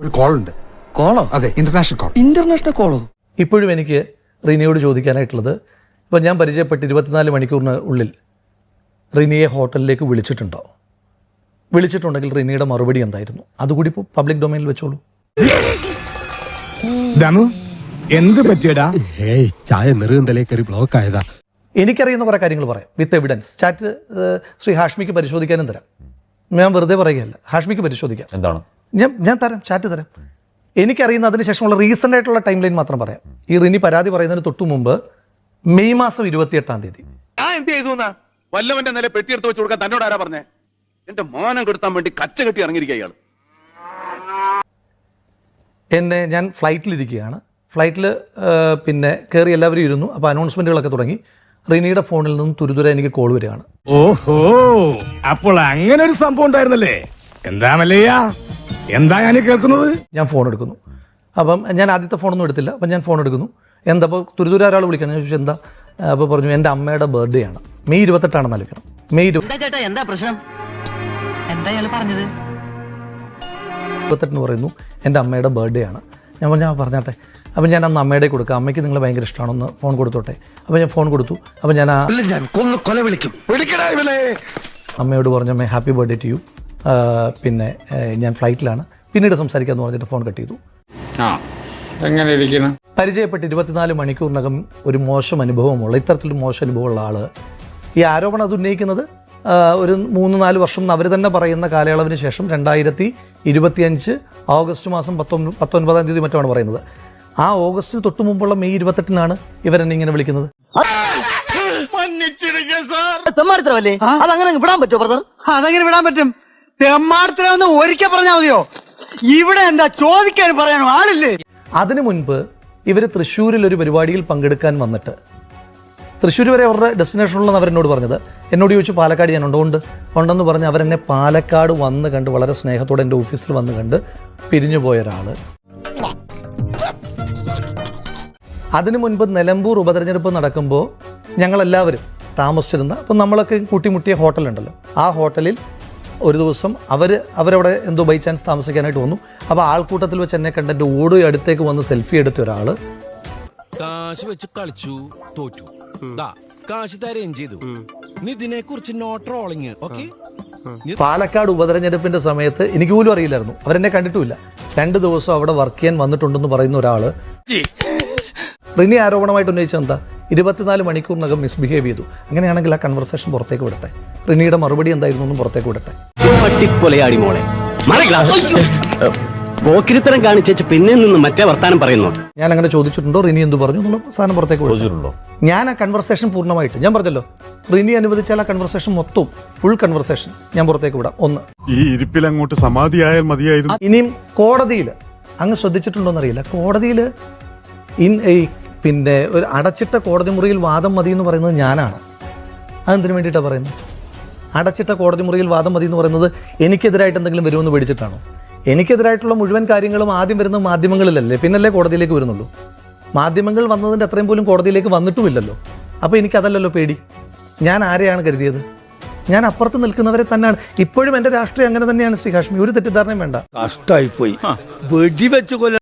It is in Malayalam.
ഒരു കോൾ ഉണ്ട്. കോളോ അതെ ഇന്റർനാഷണൽ കോൾ ഇന്റർനാഷണൽ കോളോ ഇപ്പോഴും എനിക്ക് റിനിയോട് ചോദിക്കാനായിട്ടുള്ളത് ഇപ്പം ഞാൻ പരിചയപ്പെട്ട് ഇരുപത്തിനാല് മണിക്കൂറിന് ഉള്ളിൽ റിനിയെ ഹോട്ടലിലേക്ക് വിളിച്ചിട്ടുണ്ടോ? വിളിച്ചിട്ടുണ്ടെങ്കിൽ റിനിയുടെ മറുപടി എന്തായിരുന്നു? അതുകൂടി ഇപ്പോൾ പബ്ലിക് ഡൊമൈനിൽ വെച്ചോളൂ. ദമു എന്ത് പറ്റിയടാ? ഏയ് ചായ നെറുകന്തലേ കയറി ബ്ലോക്ക് ആയതാ. എനിക്കറിയുന്ന കുറേ കാര്യങ്ങൾ പറയാം. വിത്ത് എവിഡൻസ് ചാറ്റ് ശ്രീ ഹാഷ്മിക്ക് പരിശോധിക്കാനും തരാം. ഞാൻ വെറുതെ പറയുകയല്ല. ഹാഷ്മിക്ക് പരിശോധിക്കാം. എന്താണ്? ഞാൻ ഞാൻ തരാം ചാറ്റ് തരാം. എനിക്കറിയുന്ന അതിന് ശേഷമുള്ള റീസെന്റ് ആയിട്ടുള്ള ടൈം ലൈൻ മാത്രം പറയാം. ഈ റിനി പരാതി പറയുന്നതിന് തൊട്ടു മുമ്പ് മെയ് മാസം ഇരുപത്തിയെട്ടാം തീയതി. ഞാൻ എന്ത് ചെയ്തു എന്നാ? വല്ലവന്റെ നില പെട്ടിയെടുത്ത് വെച്ച് കൊടുക്കാൻ തന്നോട് ആരാ പറഞ്ഞേ? എന്റെ മാനം കെടുത്താൻ വേണ്ടി കച്ച കെട്ടി ഇറങ്ങിയിരിക്കുക അയാൾ എന്നെ ഞാൻ ഫ്ലൈറ്റിലിരിക്കുകയാണ്. ഫ്ലൈറ്റിൽ പിന്നെ കയറി എല്ലാവരും ഇരുന്നു. അപ്പോൾ അനൗൺസ്മെന്റുകളൊക്കെ തുടങ്ങി. റിനിയുടെ ഫോണിൽ നിന്നും തുരുതുര എനിക്ക് കോൾ വരികയാണ്. ഓഹോ അപ്പോൾ അങ്ങനെ ഒരു സംഭവം ഉണ്ടായിരുന്നല്ലേ? എന്താ മല്ലയ്യ? എന്താ ഞാൻ കേൾക്കുന്നത്? ഞാൻ ഫോൺ എടുക്കുന്നു. അപ്പം ഞാൻ ആദ്യത്തെ ഫോണൊന്നും എടുത്തില്ല. അപ്പം ഞാൻ ഫോൺ എടുക്കുന്നു. എന്താ അപ്പോൾ തുരുതുര ഒരാൾ വിളിക്കണം ഞാൻ ചോദിച്ചു എന്താ? അപ്പോൾ പറഞ്ഞു എന്റെ അമ്മയുടെ ബർത്ത്ഡേ ആണ്. മെയ് ഇരുപത്തെട്ടാണെന്ന് നൽകണം മെയ് ചേട്ടാ എന്താ പ്രശ്നം? എന്താ ഇയാൾ പറഞ്ഞത്? ഇരുപത്തെട്ടിന് പറയുന്നു എന്റെ അമ്മയുടെ ബർത്ത്ഡേ ആണ്. ഞാൻ പറഞ്ഞു "ആ, പറഞ്ഞാട്ടെ. അപ്പം ഞാൻ അന്ന് അമ്മയുടെ കൊടുക്കാം. അമ്മയ്ക്ക് നിങ്ങളെ ഭയങ്കര ഇഷ്ടമാണെന്ന് ഫോൺ കൊടുത്തോട്ടെ. അപ്പം ഞാൻ ഫോൺ കൊടുത്തു. അപ്പം ഞാൻ ആ ഞാൻ കൊന്ന് കൊല വിളിക്കും. വിളിക്കടാ ഇവനെ. അമ്മയോട് പറഞ്ഞു അമ്മേ ഹാപ്പി ബർത്ത്ഡേ ടു യു പിന്നെ ഞാൻ ഫ്ലൈറ്റിലാണ്. പിന്നീട് സംസാരിക്കാമെന്ന് പറഞ്ഞിട്ട് ഫോൺ കട്ട് ചെയ്തു. ആ എങ്ങനെ ഇരിക്കുന്നു? പരിചയപ്പെട്ട് ഇരുപത്തിനാല് മണിക്കൂറിനകം ഒരു മോശം അനുഭവമുള്ള ഇത്തരത്തിലൊരു മോശം അനുഭവമുള്ള ആൾ ഈ ആരോപണം അത് ഉന്നയിക്കുന്നത് ഒരു മൂന്ന് നാല് വർഷം അവർ തന്നെ പറയുന്ന കാലയളവിന് ശേഷം രണ്ടായിരത്തി ഇരുപത്തിയഞ്ച് ഓഗസ്റ്റ് മാസം പത്തൊമ്പത് പത്തൊൻപതാം തീയതി മറ്റാണ് പറയുന്നത്. ആ ഓഗസ്റ്റിന് തൊട്ട് മുമ്പുള്ള മെയ് ഇരുപത്തെട്ടിനാണ് ഇവരെന്നെ ഇങ്ങനെ വിളിക്കുന്നത്. അതങ്ങനെ വിടാൻ പറ്റുമോ ബ്രദർ? അതങ്ങനെ വിടാൻ പറ്റും. തെമ്മാടത്തിലൊന്ന് ഒരിക്കൽ പറഞ്ഞാൽ മതിയോ? ഇവിടെ എന്താ ചോദിക്കാൻ പറയാനോ ആളില്ലേ? അതിനു മുൻപ് ഇവർ തൃശ്ശൂരിൽ ഒരു പരിപാടിയിൽ പങ്കെടുക്കാൻ വന്നിട്ട്. തൃശ്ശൂർ വരെ അവരുടെ ഡെസ്റ്റിനേഷനുള്ളതെന്ന് അവരെന്നോട് പറഞ്ഞത്. എന്നോട് ചോദിച്ചു പാലക്കാട് ഞാൻ ഉണ്ടോണ്ട് ഉണ്ടെന്ന് പറഞ്ഞ് അവരെന്നെ പാലക്കാട് വന്ന് കണ്ട് വളരെ സ്നേഹത്തോടെ എന്റെ ഓഫീസിൽ വന്ന് കണ്ട് പിരിഞ്ഞു പോയ ഒരാൾ അതിനു മുൻപ് നിലമ്പൂർ ഉപതെരഞ്ഞെടുപ്പ് നടക്കുമ്പോൾ ഞങ്ങളെല്ലാവരും താമസിച്ചിരുന്ന അപ്പം നമ്മളൊക്കെ കൂട്ടിമുട്ടിയ ഹോട്ടലുണ്ടല്ലോ. ആ ഹോട്ടലിൽ ഒരു ദിവസം അവർ അവരവിടെ എന്തോ ബൈ ചാൻസ് താമസിക്കാനായിട്ട് വന്നു. അപ്പോൾ ആൾക്കൂട്ടത്തിൽ വെച്ച് എന്നെ കണ്ടിട്ട് എന്റെ ഓടി അടുത്തേക്ക് വന്ന് സെൽഫി എടുത്ത ഒരാൾ കാശ് വെച്ച് കളിച്ചു തോറ്റു. ദാ കാശ് തരുകയും ചെയ്തു. നീ ഇതിനെ കുറിച്ച് നോ ട്രോളിങ് ഓക്കെ പാലക്കാട് ഉപതെരഞ്ഞെടുപ്പിന്റെ സമയത്ത് എനിക്ക് പോലും അറിയില്ലായിരുന്നു. അവരെന്നെ കണ്ടിട്ടില്ല രണ്ട് ദിവസം അവിടെ വർക്ക് ചെയ്യാൻ വന്നിട്ടുണ്ടെന്ന് പറയുന്ന ഒരാൾ. റിനി ആരോപണമായിട്ട് ഉന്നയിച്ചത് എന്താ? ഇരുപത്തിനാല് മണിക്കൂറിനകം മിസ്ബിഹേവ് ചെയ്തു. അങ്ങനെയാണെങ്കിൽ ആ കൺവെർസേഷൻ പുറത്തേക്ക് വിടട്ടെ. റിനിയുടെ മറുപടി എന്തായിരുന്നു എന്നും പുറത്തേക്ക് വിടട്ടെ. പട്ടിക്കൊലയാടി മോളെ. പോക്കിരിത്തരം കാണിച്ചേച്ച് പിന്നെ നിന്ന് മറ്റേ വർത്താനം പറയുന്നു. ഞാൻ അങ്ങനെ ചോദിച്ചിട്ടുണ്ടോ? റിനി എന്ത് പറഞ്ഞു? എന്നുള്ള സാധനം പുറത്തേക്ക് ചോദിച്ചിട്ടുണ്ടോ? ഞാൻ ആ കൺവെർസേഷൻ പൂർണമായിട്ട്. ഞാൻ പറഞ്ഞല്ലോ റിനി അനുവദിച്ചാൽ ആ കൺവെർസേഷൻ മൊത്തം ഫുൾ കൺവെർസേഷൻ ഞാൻ പുറത്തേക്ക് വിടാം. ഒന്ന്. ഈ ഇരിപ്പിൽ അങ്ങോട്ട് സമാധിയായാൽ മതിയായിരുന്നു. ഇനിയും കോടതിയിൽ അങ്ങ് ശ്രദ്ധിച്ചിട്ടുണ്ടോന്നറിയില്ല. കോടതിയിൽ ഇൻ ഈ പിന്നെ ഒരു അടച്ചിട്ട കോടതി മുറിയിൽ വാദം മതി എന്ന് പറയുന്നത് ഞാനാണ്. അതെന്തിനു വേണ്ടിയിട്ടാണ് പറയുന്നത്? അടച്ചിട്ട കോടതി മുറിയിൽ വാദം മതി എന്ന് പറയുന്നത് എനിക്കെതിരായിട്ട് എന്തെങ്കിലും വരുമെന്ന് പേടിച്ചിട്ടാണോ? എനിക്കെതിരായിട്ടുള്ള മുഴുവൻ കാര്യങ്ങളും ആദ്യം വരുന്ന മാധ്യമങ്ങളിലല്ലേ? പിന്നല്ലേ കോടതിയിലേക്ക് വരുന്നുള്ളൂ? മാധ്യമങ്ങൾ വന്നതിന്റെ അത്രയും പോലും കോടതിയിലേക്ക് വന്നിട്ടുമില്ലല്ലോ. അപ്പോൾ എനിക്കതല്ലല്ലോ പേടി. ഞാൻ ആരെയാണ് കരുതിയത്? ഞാൻ അപ്പുറത്ത് നിൽക്കുന്നവരെ തന്നെയാണ്. ഇപ്പോഴും എന്റെ രാഷ്ട്രീയം അങ്ങനെ തന്നെയാണ് ശ്രീ കാശ്മീർ ഒരു തെറ്റിദ്ധാരണയും വേണ്ട. കഷ്ടായി പോയി വെടിവെച്ച് കൊല്ല